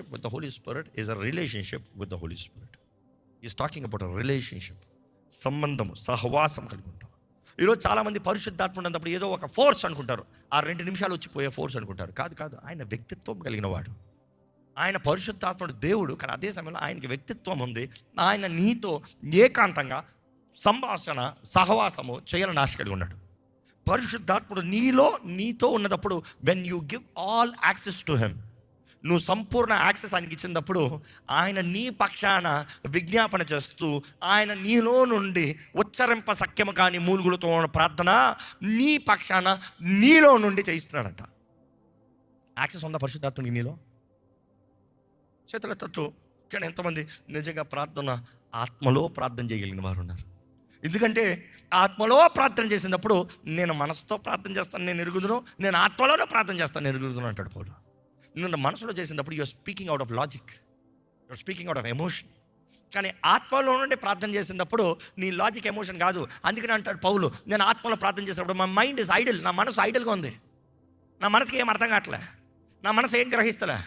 fellowship with the Holy Spirit is a relationship with the Holy Spirit. Is talking about a సంబంధము సహవాసం కలిగి ఉంటాం. ఈరోజు చాలామంది పరిశుద్ధాత్మ ఉన్నప్పుడు ఏదో ఒక ఫోర్స్ అనుకుంటారు. ఆ రెండు నిమిషాలు వచ్చిపోయే ఫోర్స్ అనుకుంటారు. కాదు కాదు ఆయన వ్యక్తిత్వం కలిగిన వాడు. ఆయన పరిశుద్ధాత్ముడు దేవుడు కానీ అదే సమయంలో ఆయనకి వ్యక్తిత్వం ఉంది. ఆయన నీతో ఏకాంతంగా సంభాషణ సహవాసము చేయాలని ఆశ కలిగి ఉన్నాడు. పరిశుద్ధాత్ముడు నీలో నీతో ఉన్నదప్పుడు when you give all access to him నువ్వు సంపూర్ణ యాక్సెస్ ఆయనకి ఇచ్చినప్పుడు ఆయన నీ పక్షాన విజ్ఞాపన చేస్తూ ఆయన నీలో నుండి ఉచ్చరింప సఖ్యము కాని మూలుగులతో ఉన్న ప్రార్థన నీ పక్షాన నీలో నుండి చేయిస్తున్నాడంట. యాక్సెస్ ఉందా పరిశుద్ధాత్ముడికి నీలో? చేతుల తత్తు. కానీ ఎంతమంది నిజంగా ప్రార్థన ఆత్మలో ప్రార్థన చేయగలిగిన వారు ఉన్నారు. ఎందుకంటే ఆత్మలో ప్రార్థన చేసినప్పుడు నేను మనసుతో ప్రార్థన చేస్తాను నేను ఎరుగుదును నేను ఆత్మలోనే ప్రార్థన చేస్తాను ఎరుగుదును అంటాడు పౌలు. నిన్న మనసులో చేసినప్పుడు you are speaking out of logic you are speaking out of emotion కానీ ఆత్మలో నుండి ప్రార్థన చేసినప్పుడు నీ లాజిక్ ఎమోషన్ కాదు. అందుకని అంటాడు పౌలు నేను ఆత్మలో ప్రార్థన చేసినప్పుడు మా మైండ్ ఇస్ ఐడల్ నా మనసు ఐడల్గా ఉంది. నా మనసుకి ఏం అర్థం కావట్లే? నా మనసు ఏం గ్రహిస్తలే?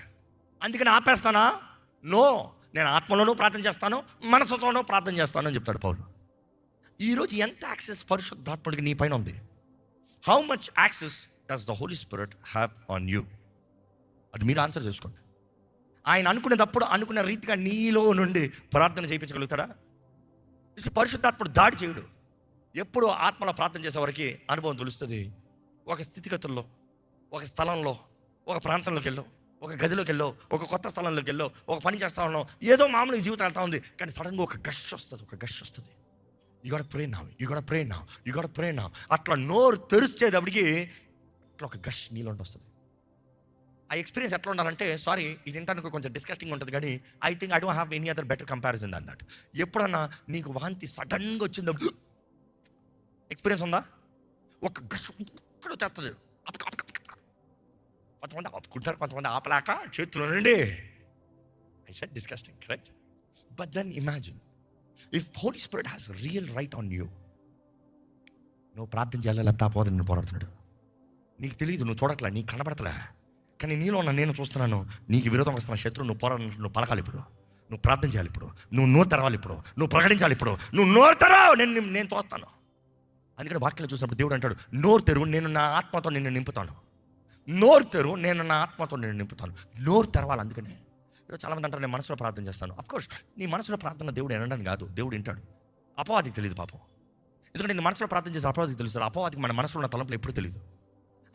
అందుకని ఆపేస్తానా? నో నేను ఆత్మలోనూ ప్రార్థన చేస్తాను మనసుతోనూ ప్రార్థన చేస్తాను అని చెప్తాడు పౌలు. ఈరోజు ఎంత యాక్సెస్ పరిశుద్ధాత్ముడికి నీ పైన ఉంది? How much access does the Holy Spirit have on you అది మీరు ఆన్సర్ చేసుకోండి. ఆయన అనుకునేటప్పుడు అనుకున్న రీతిగా నీలో నుండి ప్రార్థన చేయించగలుగుతాడా? పరిశుద్ధాత్ముడు దాడి చేయడు. ఎప్పుడు ఆత్మలో ప్రార్థన చేసేవారికి అనుభవం తెలుస్తుంది. ఒక స్థితిగతుల్లో ఒక స్థలంలో ఒక ప్రాంతంలోకి వెళ్ళో ఒక గదిలోకి వెళ్ళో ఒక కొత్త స్థలంలోకి వెళ్ళో ఒక పని చేస్తా ఉన్నాం ఏదో మామూలుగా జీవితం వెళ్తా ఉంది కానీ సడన్గా ఒక గష్ వస్తుంది ఒక గష్ వస్తుంది. ఇగడ గడ ప్రే నా ఇగడ గడ ప్రే నా ప్రే నా అట్లా నోరు తెరిచేటప్పటికి అట్లా ఒక గష్ నీళ్ళు వస్తుంది. ఆ ఎక్స్పీరియన్స్ ఎట్లా ఉండాలంటే సారీ ఇది తింటానికి కొంచెం డిస్కస్టింగ్ ఉంటుంది కానీ I think I don't have any other better comparison అన్నట్టు ఎప్పుడన్నా నీకు వాంతి సడన్గా వచ్చింది ఎక్స్పీరియన్స్ ఉందా? ఒక గష్ ఇక్కడ వచ్చేస్తుంది కొంతమంది ఆపుకుంటారు కొంతమంది ఆపలేక చేతులు నుండి. I said disgusting correct but then imagine if Holy Spirit has real right on you నువ్వు ప్రార్థన చేయాలి లేకపోతే ఆపోదు నువ్వు పోరాడుతున్నాడు? నీకు తెలియదు నువ్వు చూడట్లే నీకు కనబడతలే కానీ నీలో ఉన్న నేను చూస్తున్నాను నీకు విరోధం వస్తున్న శత్రువు నువ్వు పోరాడు నువ్వు పలకాలి ఇప్పుడు. నువ్వు ప్రార్థన చేయాలి ఇప్పుడు. నువ్వు నోరు తెరవాలి ఇప్పుడు. నువ్వు ప్రకటించాలి ఇప్పుడు. నువ్వు నోరు తెరవు నేను నేను తోస్తాను. అందుకని వాక్యం చూసినప్పుడు దేవుడు అంటాడు నోరు తెరువు నేను నా ఆత్మతో నిన్ను నింపుతాను. నోరు తెరువు నేను నా ఆత్మతో నిన్ను నింపుతాను. నోరు తెరవాలి అందుకనే. ఈరోజు చాలామంది అంటారు నేను మనసులో ప్రార్థన చేస్తాను. అఫ్కోర్స్ నీ మనసులో ప్రార్థన దేవుడు వినడానికి కాదు. దేవుడు వింటాడు. అపవాదికి తెలియదు పాపం. ఎందుకంటే నేను మనసులో ప్రార్థన చేస్తే అపవాదికి తెలుసు. అపవాదికి మన మనసులో ఉన్న తలంపులు ఎప్పుడు తెలియదు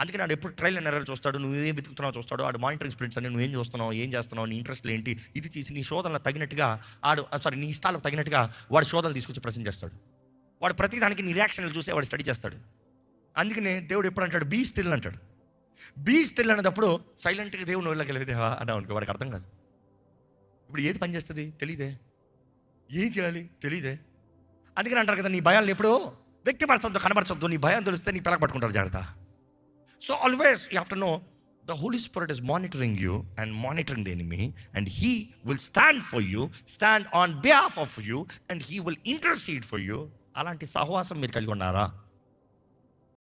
అందుకని నాడు ఎప్పుడు ట్రైల్ అండ్ ఎర్రర్ చూస్తాడు నువ్వు ఏం వెతుకుతున్నావు చూస్తాడు ఆడు మానిటరింగ్ స్ప్రింట్స్ అని నువ్వు ఏం చూస్తున్నావు ఏం చేస్తున్నావు నీ ఇంట్రెస్ట్ ఏంటి ఇది తీసి నీ శోధనలు తగినట్టుగా ఆడు సారీ నీ ఇష్టాలకు తగినట్టుగా వాడు శోధనలు తీసుకొచ్చి ప్రశ్న చేస్తాడు. వాడు ప్రతి దానికి నీ రియాక్షన్లు చూసి వాడు స్టడీ చేస్తాడు. అందుకనే దేవుడు ఎప్పుడు అంటాడు బీ స్టిల్ అంటాడు. బీ స్టిల్ అనేటప్పుడు సైలెంట్గా దేవుని వెళ్ళకి అని అనుకో వాడికి అర్థం కాదు. ఇప్పుడు ఏది పని చేస్తుంది? తెలియదే ఏం చేయాలి? తెలియదే అందుకని అంటారు కదా నీ భయాలను ఎప్పుడు వ్యక్తిపరచొద్దు కనబరచొద్దు నీ భయం తెలిస్తే నీ పిల్లక పట్టుకుంటారు జాగ్రత్త. So always you have to know the Holy Spirit is monitoring you and monitoring the enemy and he will stand for you stand on behalf of you and he will intercede for you అలాంటి సహవాసం మీరు కలిగి ఉన్నారా?